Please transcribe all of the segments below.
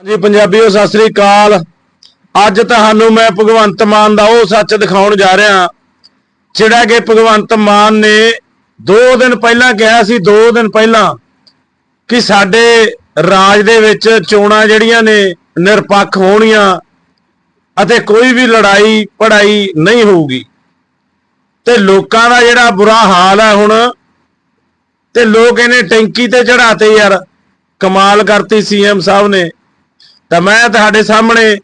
ਹਾਂਜੀ, ਪੰਜਾਬੀਓ, ਸਤਿ ਸ੍ਰੀ ਅਕਾਲ। ਅੱਜ ਤੁਹਾਨੂੰ ਮੈਂ ਭਗਵੰਤ ਮਾਨ ਦਾ ਉਹ ਸੱਚ ਦਿਖਾਉਣ ਜਾ ਰਿਹਾ ਜਿਹੜਾ ਕਿ ਭਗਵੰਤ ਮਾਨ ਨੇ 2 ਦਿਨ ਪਹਿਲਾਂ ਕਿਹਾ ਸੀ 2 ਦਿਨ ਪਹਿਲਾਂ ਕਿ ਸਾਡੇ ਰਾਜ ਦੇ ਵਿੱਚ ਚੋਣਾਂ ਜਿਹੜੀਆਂ ਨੇ ਨਿਰਪੱਖ ਹੋਣੀਆਂ ਅਤੇ ਕੋਈ ਵੀ ਲੜਾਈ ਪੜਾਈ ਨਹੀਂ ਹੋਊਗੀ। ਤੇ ਲੋਕਾਂ ਦਾ ਜਿਹੜਾ ਬੁਰਾ ਹਾਲ ਹੈ ਹੁਣ, ਤੇ ਲੋਕ ਇਹਨੇ ਟੈਂਕੀ ਤੇ ਚੜਾਤੇ ਯਾਰ। ਕਮਾਲ ਕਰਤੀ ਸੀਐਮ ਸਾਹਿਬ ਨੇ। ਤਾਂ ਮੈਂ ਤੁਹਾਡੇ ਸਾਹਮਣੇ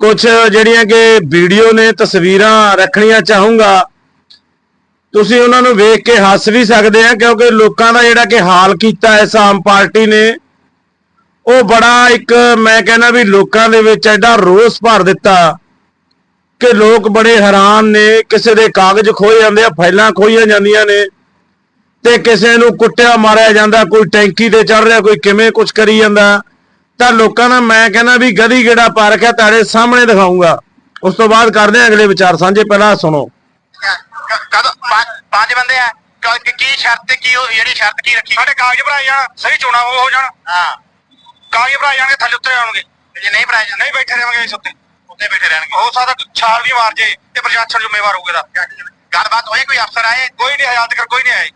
ਕੁਝ ਜਿਹੜੀਆਂ ਕਿ ਵੀਡੀਓ ਨੇ, ਤਸਵੀਰਾਂ ਰੱਖਣੀਆਂ ਚਾਹੂੰਗਾ। ਤੁਸੀਂ ਉਹਨਾਂ ਨੂੰ ਵੇਖ ਕੇ ਹੱਸ ਵੀ ਸਕਦੇ ਆ, ਕਿਉਂਕਿ ਲੋਕਾਂ ਦਾ ਜਿਹੜਾ ਕਿ ਹਾਲ ਕੀਤਾ ਇਸ ਆਮ ਪਾਰਟੀ ਨੇ, ਉਹ ਬੜਾ ਇੱਕ ਮੈਂ ਕਹਿੰਦਾ ਵੀ ਲੋਕਾਂ ਦੇ ਵਿੱਚ ਐਡਾ ਰੋਸ ਭਰ ਦਿੱਤਾ ਕਿ ਲੋਕ ਬੜੇ ਹੈਰਾਨ ਨੇ, ਕਿਸੇ ਦੇ ਕਾਗਜ਼ ਖੋਏ ਜਾਂਦੇ ਆ, ਫਾਈਲਾਂ ਖੋਈਆਂ ਜਾਂਦੀਆਂ ਨੇ, ਤੇ ਕਿਸੇ ਨੂੰ ਕੁੱਟਿਆ ਮਾਰਿਆ ਜਾਂਦਾ, ਕੋਈ ਟੈਂਕੀ ਤੇ ਚੜ ਰਿਹਾ, ਕੋਈ ਕਿਵੇਂ ਕੁਝ ਕਰੀ ਜਾਂਦਾ। ਤਾਂ ਲੋਕਾਂ ਦਾ ਮੈਂ ਕਹਿੰਦਾ ਵੀ ਗਦੀ ਗੇੜਾ ਪਾ ਰੱਖਿਆ ਤੁਹਾਡੇ ਸਾਹਮਣੇ ਦਿਖਾਉਂਗਾ ਉਸ ਤੋਂ ਬਾਅਦ ਕਰਦੇ ਹਾਂ ਅਗਲੇ ਵਿਚਾਰ ਸਾਂਝੇ ਪਹਿਲਾਂ ਸੁਣੋ। ਕ- ਕਦੋਂ ਪੰਜ- ਪੰਜ ਬੰਦੇ ਆ। ਕ- ਕੀ- ਕੀ ਸ਼ਰਤ ਕੀ ਉਹ ਜਿਹੜੀ ਸ਼ਰਤ ਕੀ ਰੱਖੀ ਸਾਡੇ ਕਾਗਜ਼ ਭਰਾਏ ਜਾਣ ਸਹੀ ਚੋਣਾ ਉਹ ਹੋ ਜਾਣ। ਹਾਂ। ਕਾਗਜ਼ ਭਰਾਏ ਜਾਣਗੇ ਥੱਲੇ ਉੱਤੇ ਆਉਣਗੇ ਤੇ ਜੇ ਨਹੀਂ ਭਰਾਏ ਜਾਂਦੇ ਨਹੀਂ ਬੈਠੇ ਰਹਾਂਗੇ ਇਸ ਉੱਤੇ। ਉੱਤੇ ਬੈਠੇ ਰਹਿਣਗੇ। ਹੋ ਸਕਦਾ ਛਾਲ ਵੀ ਮਾਰ ਜੇ ਤੇ ਪ੍ਰਸ਼ਾਸਨ ਜ਼ਿੰਮੇਵਾਰ ਹੋਊਗਾ ਦਾ ਗੱਲਬਾਤ ਹੋਈ ਕੋਈ ਅਫਸਰ ਆਏ? ਕੋਈ ਨਹੀਂ ਹਾਲ ਤੱਕ ਕੋਈ ਨਹੀਂ ਆਏ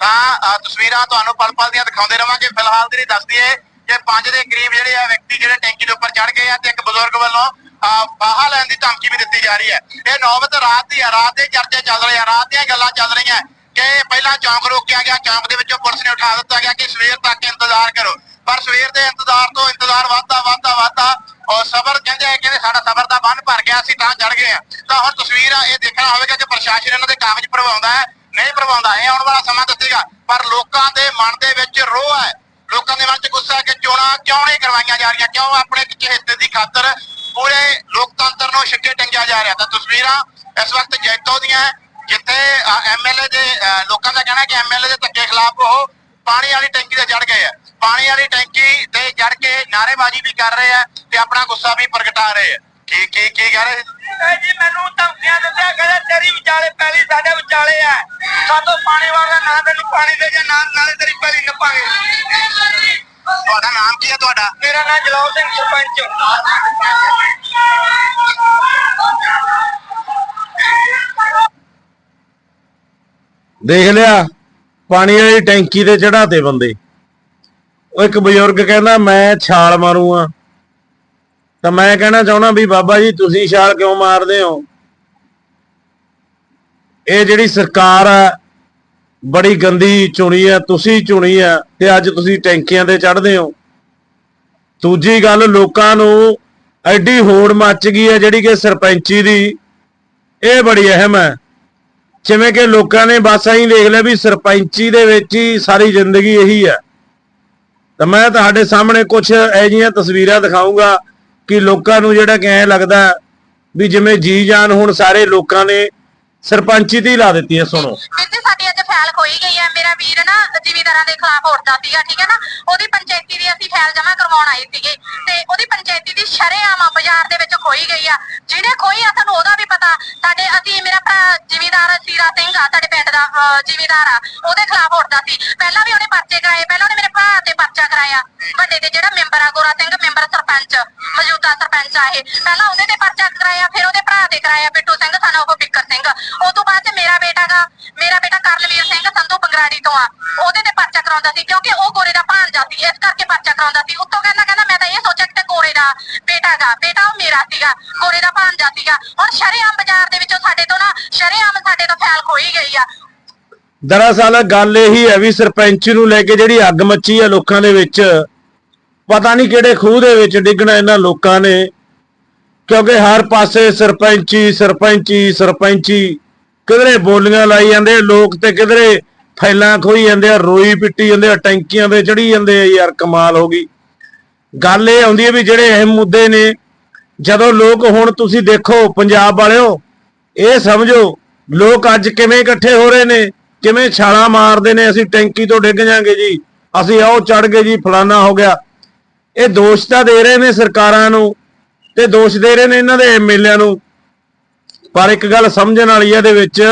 ਤਾਂ ਤਸਵੀਰਾਂ ਤੁਹਾਨੂੰ ਪਲ ਪਲ ਦੀਆਂ ਦਿਖਾਉਂਦੇ ਰਵਾਂਗੇ। ਫਿਲਹਾਲ ਦੀ ਦੱਸ ਦਈਏ ਕਿ ਪੰਜ ਦੇ ਕਰੀਬ ਜਿਹੜੇ ਆ ਵਿਅਕਤੀ ਜਿਹੜੇ ਟੈਂਕੀ ਦੇ ਉੱਪਰ ਚੜ ਗਏ ਆ ਤੇ ਇੱਕ ਬਜ਼ੁਰਗ ਵੱਲੋਂ ਅਹ, ਲੈਣ ਦੀ ਧਮਕੀ ਵੀ ਦਿੱਤੀ ਜਾ ਰਹੀ ਹੈ। ਇਹ ਨੌਬਤ ਰਾਤ ਦੀ ਆ ਰਾਤ ਦੇ ਚਰਚੇ ਚੱਲ ਰਹੇ ਆ ਰਾਤ ਦੀਆਂ ਗੱਲਾਂ ਚੱਲ ਰਹੀਆਂ ਕਿ ਪਹਿਲਾਂ ਚੌਂਕ ਰੋਕਿਆ ਗਿਆ ਚੌਂਕ ਦੇ ਵਿੱਚੋਂ ਪੁਲਿਸ ਨੇ ਉਠਾ ਦਿੱਤਾ ਗਿਆ ਕਿ ਸਵੇਰ ਤੱਕ ਇੰਤਜ਼ਾਰ ਕਰੋ। ਪਰ ਸਵੇਰ ਦੇ ਇੰਤਜ਼ਾਰ ਤੋਂ ਇੰਤਜ਼ਾਰ ਵੱਧਦਾ ਵੱਧਦਾ ਵੱਧਦਾ ਔਰ ਸਬਰ ਕਹਿੰਦੇ ਆ ਕਹਿੰਦੇ ਸਾਡਾ ਸਬਰ ਦਾ ਬੰਨ ਭਰ ਗਿਆ ਅਸੀਂ ਤਾਂ ਚੜ ਗਏ ਆ। ਤਾਂ ਹੁਣ ਤਸਵੀਰ ਆ ਇਹ ਦੇਖਣਾ ਹੋਵੇਗਾ ਕਿ ਪ੍ਰਸ਼ਾਸਨ ਇਹਨਾਂ ਦੇ ਕਾਗਜ਼ ਭਰਵਾਉਂਦਾ ਹੈ ਨਹੀਂ ਭਰਵਾਉਂਦਾ ਇਹ ਆਉਣ ਵਾਲਾ ਸਮਾਂ ਦੱਸੇਗਾ। ਪਰ ਲੋਕਾਂ ਦੇ ਮਨ ਦੇ ਵਿੱਚ ਰੋਹ ਹੈ ਲੋਕਾਂ ਦੇ ਮਨ 'ਚ ਗੁੱਸਾ ਕਿ ਚੋਣਾਂ ਕਿਉਂ ਨਹੀਂ ਕਰਵਾਈਆਂ ਜਾ ਰਹੀਆਂ? ਕਿਉਂ ਆਪਣੇ ਚਹੇਤੇ ਦੀ ਖਾਤਰ ਪੂਰੇ ਲੋਕਤੰਤਰ ਨੂੰ ਛਿੱਕੇ ਟੰਗਿਆ ਜਾ ਰਿਹਾ? ਤਾਂ ਤਸਵੀਰਾਂ ਇਸ ਵਕਤ ਜੈਤੋ ਦੀਆਂ ਹੈ, ਜਿੱਥੇ ਐਮਐਲਏ ਦੇ ਅ, ਲੋਕਾਂ ਦਾ ਕਹਿਣਾ ਹੈ ਕਿ ਐਮਐਲਏ ਦੇ ਧੱਕੇ ਖਿਲਾਫ ਉਹ ਪਾਣੀ ਵਾਲੀ ਟੈਂਕੀ ਤੇ ਚੜ ਗਏ ਆ ਪਾਣੀ ਵਾਲੀ ਟੈਂਕੀ ਤੇ ਚੜ ਕੇ ਨਾਅਰੇਬਾਜ਼ੀ ਵੀ ਕਰ ਰਹੇ ਆ ਤੇ ਆਪਣਾ ਗੁੱਸਾ ਵੀ ਪ੍ਰਗਟਾ ਰਹੇ ਆ ਕੀ ਕੀ ਕੀ ਕਹਿ ਰਹੇ? ਨਹੀਂ ਜੀ, ਮੈਨੂੰ ਧਮਕੀਆਂ ਦਿੰਦੇ ਕਹਿੰਦੇ, ਤੇਰੀ ਵਿਚਾਲੇ ਪੈਲੀ ਸਾਡੇ ਵਿਚਾਲੇ ਆ। ਸਾਤੋਂ ਪਾਣੀ ਵਾਲਾ ਨਾ ਤੈਨੂੰ ਪਾਣੀ ਦੇ ਜਾਂ ਨਾ ਨਾਲੇ ਤੇਰੀ ਪੈਲੀ ਨੱਪਾਂਗੇ। ਤੁਹਾਡਾ ਨਾਮ ਕੀ ਹੈ ਤੁਹਾਡਾ? ਮੇਰਾ ਨਾਮ ਜਲਾਲ ਸਿੰਘ ਸਰਪੰਚ। ਦੇਖ ਲਿਆ, ਪਾਣੀ ਵਾਲੀ ਟੈਂਕੀ ਤੇ ਚੜਾਤੇ ਬੰਦੇ। ਉਹ ਇੱਕ ਬਜ਼ੁਰਗ ਕਹਿੰਦਾ, ਮੈਂ ਛਾਲ ਮਾਰੂੰਗਾ। ਤਾਂ ਮੈਂ ਕਹਿਣਾ ਚਾਹੁੰਦਾ ਵੀ ਬਾਬਾ ਜੀ, ਤੁਸੀਂ ਛਾਲ ਕਿਉਂ ਮਾਰਦੇ ਹੋ? ਇਹ ਜਿਹੜੀ ਸਰਕਾਰ ਆ ਬੜੀ ਗੰਦੀ ਚੁਣੀ ਆ ਤੁਸੀਂ ਚੁਣੀ ਆ ਤੇ ਅੱਜ ਤੁਸੀਂ ਟੈਂਕੀਆਂ ਤੇ ਚੜਦੇ ਹੋ। ਦੂਜੀ ਗੱਲ, ਲੋਕਾਂ ਨੂੰ ਐਡੀ ਹੋੜ ਮੱਚ ਗਈ ਹੈ ਜਿਹੜੀ ਕਿ ਸਰਪੰਚੀ ਦੀ। ਇਹ ਬੜੀ ਅਹਿਮ ਹੈ। ਜਿਵੇਂ ਕਿ ਲੋਕਾਂ ਨੇ ਬਸ ਐਂ ਦੇਖ ਲਿਆ ਵੀ ਸਰਪੰਚੀ ਦੇ ਵਿੱਚ ਹੀ ਸਾਰੀ ਜ਼ਿੰਦਗੀ ਇਹੀ ਹੈ। ਤਾਂ ਮੈਂ ਤੁਹਾਡੇ ਸਾਹਮਣੇ ਕੁਝ ਐਜੀਆਂ ਤਸਵੀਰਾਂ ਦਿਖਾਉਂਗਾ ਕਿ ਲੋਕਾਂ ਨੂੰ ਜਿਹੜਾ ਕਿ ਐਂ ਲੱਗਦਾ ਵੀ ਜਿਵੇਂ ਜੀ ਜਾਨ ਹੁਣ ਸਾਰੇ ਲੋਕਾਂ ਨੇ ਸਰਪੰਚੀ ਤੇ ਲਾ ਦਿੱਤੀ ਹੈ, ਸੁਣੋ। ਕਹਿੰਦੇ ਸਾਡੀ ਅੱਜ ਫੈਲ ਖੋਈ ਗਈ ਹੈ। ਮੇਰਾ ਵੀਰ ਨਾ ਜ਼ਿਮੀਂਦਾਰਾਂ ਦੇ ਖਿਲਾਫ ਉੱਠਦਾ ਸੀਗਾ, ਠੀਕ ਹੈ ਨਾ? ਉਹਦੀ ਪੰਚਾਇਤੀ ਦੀ ਅਸੀਂ ਫੈਲ ਜਮ੍ਹਾਂ ਕਰਵਾਉਣ ਆਏ ਸੀਗੇ ਤੇ ਉਹਦੀ ਪੰਚਾਇਤੀ ਦੀ ਸ਼ਰੇਆਮ ਆ ਬਾਜ਼ਾਰ ਦੇ ਵਿੱਚ ਖੋਈ ਗਈ ਆ। ਜਿਹਨੇ ਖੋਈ ਆ, ਸਾਨੂੰ ਉਹਦਾ ਵੀ ਪਤਾ। ਸਾਡੇ ਅਸੀਂ ਮੇਰਾ ਸਾਡੇ ਪਿੰਡ ਦਾ ਅਹ, ਆ ਉਹਦੇ ਖਿਲਾਫ ਉੱਠਦਾ ਸੀ। ਪਹਿਲਾਂ ਵੀ ਉਹਨੇ ਪਰਚੇ ਕਰਾਏ ਪਹਿਲਾਂ ਉਹਨੇ ਮੇਰੇ ਭਰਾ ਤੇ ਪਰਚਾ ਕਰਾਇਆ। ਵੱਡੇ ਤੇ ਜਿਹੜਾ ਮੈਂਬਰ ਆ ਗੋਰਾ ਸਿੰਘ ਮੈਂਬਰ ਸਰਪੰਚ ਮੌਜੂਦਾ ਸਰਪੰਚ ਆ ਇਹ। ਪਹਿਲਾਂ ਉਹਦੇ ਤੇ ਪਰਚਾ ਕਰਾਇਆ ਫਿਰ ਉਹਦੇ ਭਰਾ ਤੇ ਕਰਾਇਆ ਬਿੱਟੂ ਸਿੰਘ ਸਾਨੂੰ ਉਹ ਬਿੱਕਰ ਸਿੰਘ। ਉਹ ਤੋਂ ਬਾਅਦ ਚ ਮੇਰਾ ਬੇਟਾ ਗਾ ਮੇਰਾ ਬੇਟਾ ਕਰਨਵੀਰ ਸਿੰਘ ਸੰਧੂ ਬੰਗਰਾੜੀ ਤੋਂ ਆ। ਉਹਦੇ ਤੇ ਪਰਚਾ ਕਰਾਉਂਦਾ ਸੀ ਕਿਉਂਕਿ ਉਹ ਗੋਰੇ ਦਾ ਭਾਂਜਾ ਸੀ ਇਸ ਕਰਕੇ ਪਰਚਾ ਕਰਾਉਂਦਾ ਸੀ। ਉੱਤੋਂ ਕਹਿੰਦਾ ਕਹਿੰਦਾ ਕਿ ਬੇਟਾ ਉਹ ਮੇਰਾ ਸੀਗਾ ਗੋਰੇ ਦਾ ਭਾਂਜਾ ਸੀਗਾ। ਹੁਣ ਸ਼ਰੇਆਮ ਬਾਜ਼ਾਰ ਦੇ ਵਿੱਚੋਂ ਸਾਡੇ ਤੋਂ ਨਾ, ਸ਼ਰੇਆਮ ਸਾਡੇ ਤੋਂ ਫੈਲ ਖੋਈ ਗਈ ਆ। ਦਰਅਸਲ ਗੱਲ ਇਹੀ ਹੈ ਵੀ ਸਰਪੰਚ ਨੂੰ ਲੈ ਕੇ ਜਿਹੜੀ ਅੱਗ ਮੱਚੀ ਹੈ ਲੋਕਾਂ ਦੇ ਵਿੱਚ, ਪਤਾ ਨਹੀਂ ਕਿਹੜੇ ਖੂਹ ਦੇ ਵਿੱਚ ਡਿੱਗਣਾ ਇਹਨਾਂ ਲੋਕਾਂ ਨੇ। ਕਿਉਂਕਿ ਹਰ ਪਾਸੇ ਸਰਪੰਚੀ ਸਰਪੰਚੀ ਸਰਪੰਚੀ, ਕਿਧਰੇ ਬੋਲੀਆਂ ਲਾਈ ਜਾਂਦੇ ਲੋਕ ਤੇ ਕਿਧਰੇ ਫੈਲਾਂ ਖੋਈ ਜਾਂਦੇ ਆ, ਰੋਈ ਪਿੱਟੀ ਜਾਂਦੇ ਆ, ਟੈਂਕੀਆਂ ਤੇ ਚੜੀ ਜਾਂਦੇ ਆ, ਯਾਰ ਕਮਾਲ ਹੋ ਗਈ। ਗੱਲ ਇਹ ਆਉਂਦੀ ਹੈ ਵੀ ਜਿਹੜੇ ਅਹਿਮ ਮੁੱਦੇ ਨੇ, ਜਦੋਂ ਲੋਕ ਹੁਣ ਤੁਸੀਂ ਦੇਖੋ ਪੰਜਾਬ ਵਾਲਿਓ, ਇਹ ਸਮਝੋ ਲੋਕ ਅੱਜ ਕਿਵੇਂ ਇਕੱਠੇ ਹੋ ਰਹੇ ਨੇ, ਕਿਵੇਂ ਛਾਲਾਂ ਮਾਰਦੇ ਨੇ, ਅਸੀਂ ਟੈਂਕੀ ਤੋਂ ਡਿੱਗ ਜਾਾਂਗੇ ਜੀ, ਅਸੀਂ ਆਓ ਚੜ ਗਏ ਜੀ, ਫਲਾਨਾ ਹੋ ਗਿਆ। ਇਹ ਦੋਸ਼ ਤਾਂ ਦੇ ਰਹੇ ਨੇ ਸਰਕਾਰਾਂ ਨੂੰ ਤੇ ਦੋਸ਼ ਦੇ ਰਹੇ ਨੇ ਇਹਨਾਂ ਦੇ ਐਮਐਲਏ ਨੂੰ। ਪਰ ਇੱਕ ਗੱਲ ਸਮਝਣ ਵਾਲੀ ਹੈ ਇਹਦੇ ਵਿੱਚ,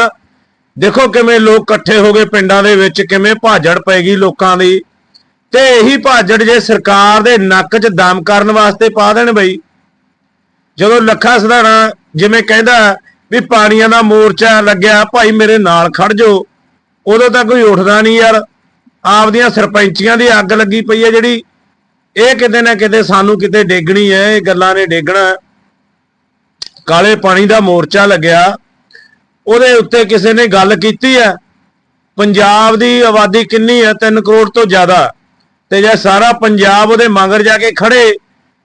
ਦੇਖੋ ਕਿਵੇਂ ਲੋਕ ਇਕੱਠੇ ਹੋ ਗਏ ਪਿੰਡਾਂ ਦੇ ਵਿੱਚ, ਕਿਵੇਂ ਭਾਜੜ ਪੈ ਗਈ ਲੋਕਾਂ ਦੀ। ਤੇ ਇਹੀ ਭਾਜੜ ਜੇ ਸਰਕਾਰ ਦੇ ਨੱਕ 'ਚ ਦਮ ਕਰਨ ਵਾਸਤੇ ਪਾ ਦੇਣ ਬਈ। ਜਦੋਂ ਲੱਖਾ ਸਧਾਣਾ ਜਿਵੇਂ ਕਹਿੰਦਾ ਵੀ ਪਾਣੀਆਂ ਦਾ ਮੋਰਚਾ ਲੱਗਿਆ, ਭਾਈ ਮੇਰੇ ਨਾਲ ਖੜ ਜੋ। ਉਦੋਂ ਤਾਂ ਕੋਈ ਉੱਠਦਾ ਨਹੀਂ ਯਾਰ। ਆਪਦੀਆਂ ਸਰਪੰਚੀਆਂ ਦੀ ਅੱਗ ਲੱਗੀ ਪਈ ਹੈ ਜਿਹੜੀ। ਇਹ ਕਿਤੇ ਨਾ ਕਿਤੇ ਸਾਨੂੰ ਕਿਤੇ ਡੇਗਣੀ ਹੈ, ਇਹ ਗੱਲਾਂ ਨੇ ਡੇਗਣਾ। ਕਾਲੇ ਪਾਣੀ ਦਾ ਮੋਰਚਾ ਲੱਗਿਆ। ਉਹਦੇ ਉੱਤੇ ਕਿਸੇ ਨੇ ਗੱਲ ਕੀਤੀ ਹੈ। ਪੰਜਾਬ ਦੀ ਆਬਾਦੀ ਕਿੰਨੀ ਹੈ? 3 ਕਰੋੜ ਤੋਂ ਜ਼ਿਆਦਾ। ਤੇ ਜੇ ਸਾਰਾ ਪੰਜਾਬ ਉਹਦੇ ਮਗਰ ਜਾ ਕੇ ਖੜੇ,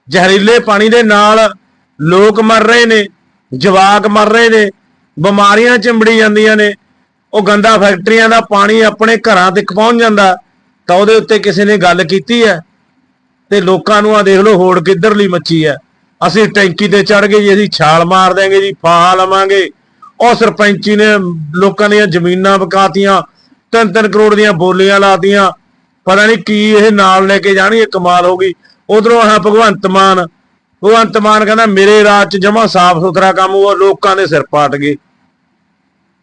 ਜ਼ਹਿਰੀਲੇ ਪਾਣੀ ਦੇ ਨਾਲ ਲੋਕ ਮਰ ਰਹੇ ਨੇ, ਜਵਾਕ ਮਰ ਰਹੇ ਨੇ, ਬਿਮਾਰੀਆਂ ਚਿੰਬੜੀ ਜਾਂਦੀਆਂ ਨੇ, ਉਹ ਗੰਦਾ ਫੈਕਟਰੀਆਂ ਦਾ ਪਾਣੀ ਆਪਣੇ ਘਰਾਂ ਤੱਕ ਪਹੁੰਚ ਜਾਂਦਾ, ਤਾਂ ਉਹਦੇ ਉੱਤੇ ਕਿਸੇ ਨੇ ਗੱਲ ਕੀਤੀ ਹੈ? ਤੇ ਲੋਕਾਂ ਨੂੰ ਆ ਦੇਖ ਲਓ, ਹੋੜ ਕਿੱਧਰਲੀ ਮੱਚੀ ਹੈ। ਅਸੀਂ ਟੈਂਕੀ ਤੇ ਚੜ ਗਏ ਜੀ, ਅਸੀਂ ਛਾਲ ਮਾਰ ਦਿਆਂਗੇ ਜੀ, ਫਾਹਾ ਲਵਾਂਗੇ। ਉਹ ਸਰਪੰਚੀ ਨੇ ਲੋਕਾਂ ਦੀਆਂ ਜ਼ਮੀਨਾਂ ਬਕਾਤੀਆਂ ਤਿੰਨ ਤਿੰਨ ਕਰੋੜ ਦੀਆਂ ਬੋਲੀਆਂ ਲਾਤੀਆਂ ਪਤਾ ਨਹੀਂ ਕੀ ਇਹ ਨਾਲ ਲੈ ਕੇ ਜਾਣੀ ਕਮਾਲ ਹੋ ਗਈ। ਉਧਰੋਂ ਆਹ ਭਗਵੰਤ ਮਾਨ। ਭਗਵੰਤ ਮਾਨ ਕਹਿੰਦਾ, ਮੇਰੇ ਰਾਜ ਚ ਜਮਾ ਸਾਫ਼ ਸੁਥਰਾ ਕੰਮ ਹੋਆ ਲੋਕਾਂ ਦੇ ਸਿਰ ਪਾਟ ਗਏ।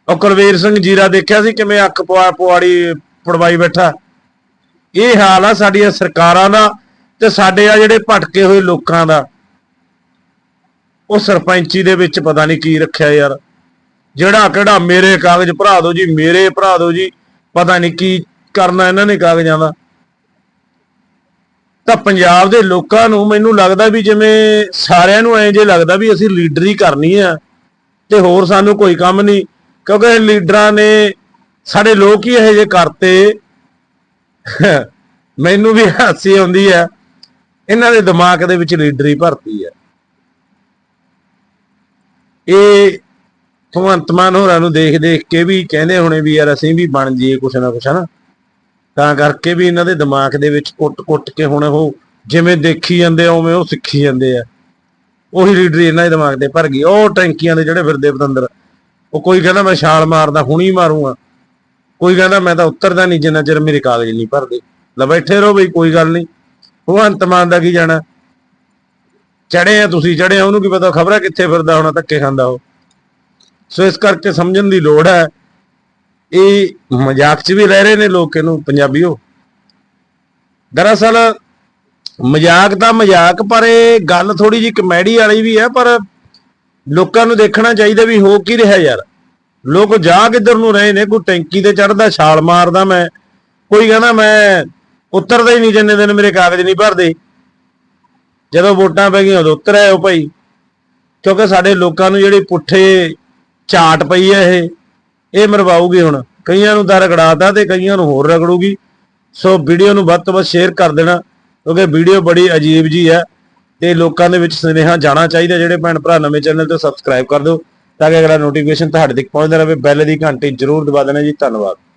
ਉਹ ਕੁਲਵੀਰ ਸਿੰਘ ਜੀਰਾ ਦੇਖਿਆ ਸੀ ਕਿਵੇਂ ਅੱਖ ਪਵਾ ਪਵਾੜੀ ਪੜਵਾਈ ਬੈਠਾ। ਇਹ ਹਾਲ ਆ ਸਾਡੀਆਂ ਸਰਕਾਰਾਂ ਦਾ ਤੇ ਸਾਡੇ ਆ ਜਿਹੜੇ ਭਟਕੇ ਹੋਏ ਲੋਕਾਂ ਦਾ। ਉਹ ਸਰਪੰਚੀ ਦੇ ਵਿੱਚ ਪਤਾ ਨਹੀਂ ਕੀ ਰੱਖਿਆ ਯਾਰ। ਜਿਹੜਾ ਕਿਹੜਾ ਮੇਰੇ ਕਾਗਜ਼ ਭਰਾ ਦਿਓ ਜੀ, ਮੇਰੇ ਭਰਾ ਦਿਓ ਜੀ, ਪਤਾ ਨਹੀਂ ਕੀ ਕਰਨਾ ਇਹਨਾਂ ਨੇ ਕਾਗਜ਼ਾਂ ਦਾ। ਤਾਂ ਪੰਜਾਬ ਦੇ ਲੋਕਾਂ ਨੂੰ ਮੈਨੂੰ ਲੱਗਦਾ ਵੀ ਜਿਵੇਂ ਸਾਰਿਆਂ ਨੂੰ ਐਂ ਜੇ ਲੱਗਦਾ ਵੀ ਅਸੀਂ ਲੀਡਰੀ ਕਰਨੀ ਆ ਤੇ ਹੋਰ ਸਾਨੂੰ ਕੋਈ ਕੰਮ ਨਹੀਂ, ਕਿਉਂਕਿ ਲੀਡਰਾਂ ਨੇ ਸਾਡੇ ਲੋਕ ਹੀ ਇਹੋ ਜਿਹੇ ਕਰਤੇ। ਮੈਨੂੰ ਵੀ ਹਾਸੀ ਆਉਂਦੀ ਹੈ ਇਹਨਾਂ ਦੇ ਦਿਮਾਗ ਦੇ ਵਿੱਚ ਲੀਡਰੀ ਭਰਤੀ ਹੈ ਇਹ ਭਗਵੰਤ ਮਾਨ ਹੋਰਾਂ ਨੂੰ ਦੇਖ ਦੇਖ ਕੇ ਵੀ ਕਹਿੰਦੇ ਹੋਣੇ ਵੀ ਯਾਰ ਅਸੀਂ ਵੀ ਬਣ ਜਾਈਏ ਕੁਛ ਨਾ ਕੁਛ, ਹਨਾ? ਤਾਂ ਕਰਕੇ ਵੀ ਇਹਨਾਂ ਦੇ ਦਿਮਾਗ ਦੇ ਵਿੱਚ ਕੁੱਟ-ਕੁੱਟ ਕੇ ਹੁਣ ਉਹ ਜਿਵੇਂ ਦੇਖੀ ਜਾਂਦੇ ਆ, ਉਵੇਂ ਉਹ ਸਿੱਖੀ ਜਾਂਦੇ ਆ। ਉਹੀ ਲੀਡਰ ਇਹਨਾਂ ਦੇ ਦਿਮਾਗ ਦੇ ਭਰ ਗਈ। ਉਹ ਟੈਂਕੀਆਂ ਦੇ ਜਿਹੜੇ ਫਿਰਦੇ ਪਤੰਦਰ, ਉਹ ਕੋਈ ਕਹਿੰਦਾ ਮੈਂ ਛਾਲ ਮਾਰਦਾ, ਹੁਣੀ ਮਾਰੂੰਗਾ। ਕੋਈ ਕਹਿੰਦਾ ਮੈਂ ਤਾਂ ਉੱਤਰਦਾ ਨਹੀਂ, ਜਿੰਨਾ ਚਿਰ ਮੇਰੇ ਕਾਗਜ਼ ਨਹੀਂ ਭਰਦੇ। ਲੈ ਬੈਠੇ ਰਹੋ ਬਈ, ਕੋਈ ਗੱਲ ਨਹੀਂ। ਭਗਵੰਤ ਮਾਨ ਦਾ ਕੀ ਜਾਣਾ? ਚੜੇ ਆ ਤੁਸੀਂ ਚੜੇ ਆ, ਉਹਨੂੰ ਕੀ ਪਤਾ ਖਬਰਾਂ ਕਿੱਥੇ ਫਿਰਦਾ ਹੋਣਾ, ਧੱਕੇ ਖਾਂਦਾ ਉਹ। ਸੋ ਇਸ ਕਰਕੇ ਸਮਝਣ ਦੀ ਲੋੜ ਹੈ। ਇਹ ਮਜ਼ਾਕ 'ਚ ਵੀ ਰਹਿ ਰਹੇ ਨੇ ਲੋਕ ਇਹਨੂੰ, ਪੰਜਾਬੀਓ। ਦਰਅਸਲ, ਮਜ਼ਾਕ ਤਾਂ ਮਜ਼ਾਕ, ਪਰ ਇਹ ਗੱਲ ਥੋੜੀ ਜੀ ਕਮੇਡੀ ਵਾਲੀ ਵੀ ਹੈ, ਪਰ ਲੋਕਾਂ ਨੂੰ ਦੇਖਣਾ ਚਾਹੀਦਾ ਵੀ ਹੋ ਕੀ ਰਿਹਾ ਯਾਰ। ਲੋਕ ਜਾ ਕਿੱਧਰ ਨੂੰ ਰਹੇ ਨੇ, ਕੋਈ ਟੈਂਕੀ ਤੇ ਚੜਦਾ ਛਾਲ ਮਾਰਦਾ ਮੈਂ। ਕੋਈ ਕਹਿੰਦਾ ਮੈਂ ਉਤਰਦਾ ਹੀ ਨਹੀਂ ਜਿੰਨੇ ਦਿਨ ਮੇਰੇ ਕਾਗਜ਼ ਨਹੀਂ ਭਰਦੇ। ਜਦੋਂ ਵੋਟਾਂ ਪੈ ਗਈਆਂ ਉਦੋਂ ਉਤਰ ਆਏ ਉਹ ਭਾਈ। ਕਿਉਂਕਿ ਸਾਡੇ ਲੋਕਾਂ ਨੂੰ ਜਿਹੜੇ ਪੁੱਠੇ ਝਾਟ ਪਈ ਹੈ ਇਹ। ਇਹ ਮਰਵਾਊਗੀ ਹੁਣ। ਕਈਆਂ ਨੂੰ ਤਾਂ ਰਗੜਾਤਾ ਤੇ ਕਈਆਂ ਨੂੰ ਹੋਰ ਰਗੜੂਗੀ। ਸੋ ਵੀਡੀਓ ਨੂੰ ਵੱਧ ਤੋਂ ਵੱਧ ਸ਼ੇਅਰ ਕਰ ਦੇਣਾ, ਕਿਉਂਕਿ ਵੀਡੀਓ ਬੜੀ ਅਜੀਬ ਜੀ ਹੈ ਤੇ ਲੋਕਾਂ ਦੇ ਵਿੱਚ ਸੁਨੇਹਾ ਜਾਣਾ ਚਾਹੀਦਾ, ਜਿਹੜੇ ਭੈਣ ਭਰਾ ਨਵੇਂ ਚੈਨਲ ਤੋਂ ਸਬਸਕ੍ਰਾਈਬ ਕਰ ਦਿਓ, ਤਾਂ ਕਿ ਅਗਲਾ ਨੋਟੀਫਿਕੇਸ਼ਨ ਤੁਹਾਡੇ ਤੱਕ ਪਹੁੰਚਦਾ ਰਹੇ। ਬੈਲ ਦੀ ਘੰਟੀ ਜ਼ਰੂਰ ਦਬਾ ਦੇਣਾ ਜੀ। ਧੰਨਵਾਦ।